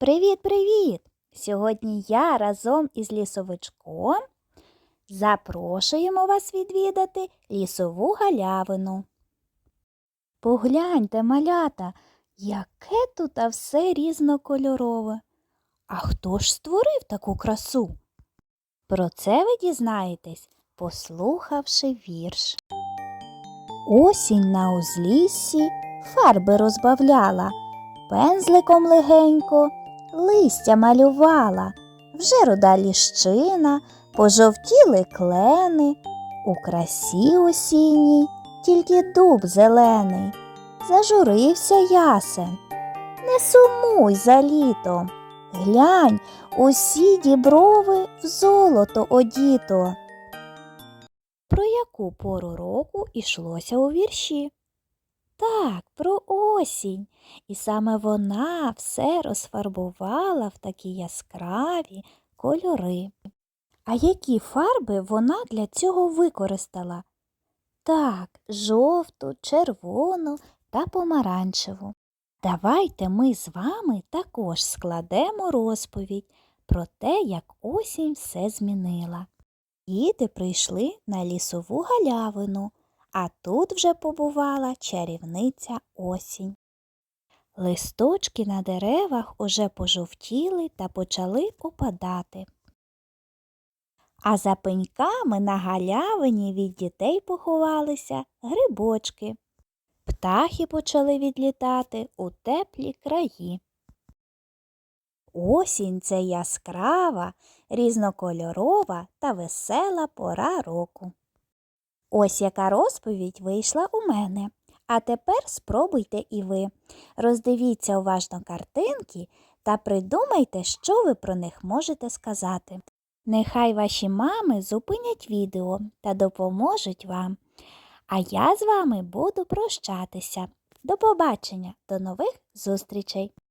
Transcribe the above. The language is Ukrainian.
Привіт-привіт! Сьогодні я разом із лісовичком запрошуємо вас відвідати лісову галявину. Погляньте, малята, яке тут все різнокольорове. А хто ж створив таку красу? Про це ви дізнаєтесь, послухавши вірш. Осінь на узліссі фарби розбавляла, пензликом легенько листя малювала, вже руда ліщина, пожовтіли клени, у красі осінній тільки дуб зелений. Зажурився ясен. Не сумуй за літом. Глянь, усі діброви в золото одіто. Про яку пору року ішлося у вірші? Так, про осінь. І саме вона все розфарбувала в такі яскраві кольори. А які фарби вона для цього використала? Так, жовту, червону та помаранчеву. Давайте ми з вами також складемо розповідь про те, як осінь все змінила. Діти прийшли на лісову галявину, а тут вже побувала чарівниця осінь. Листочки на деревах уже пожовтіли та почали опадати. А за пеньками на галявині від дітей поховалися грибочки. Птахи почали відлітати у теплі краї. Осінь це яскрава, різнокольорова та весела пора року. Ось яка розповідь вийшла у мене. А тепер спробуйте і ви. Роздивіться уважно картинки та придумайте, що ви про них можете сказати. Нехай ваші мами зупинять відео та допоможуть вам. А я з вами буду прощатися. До побачення, до нових зустрічей!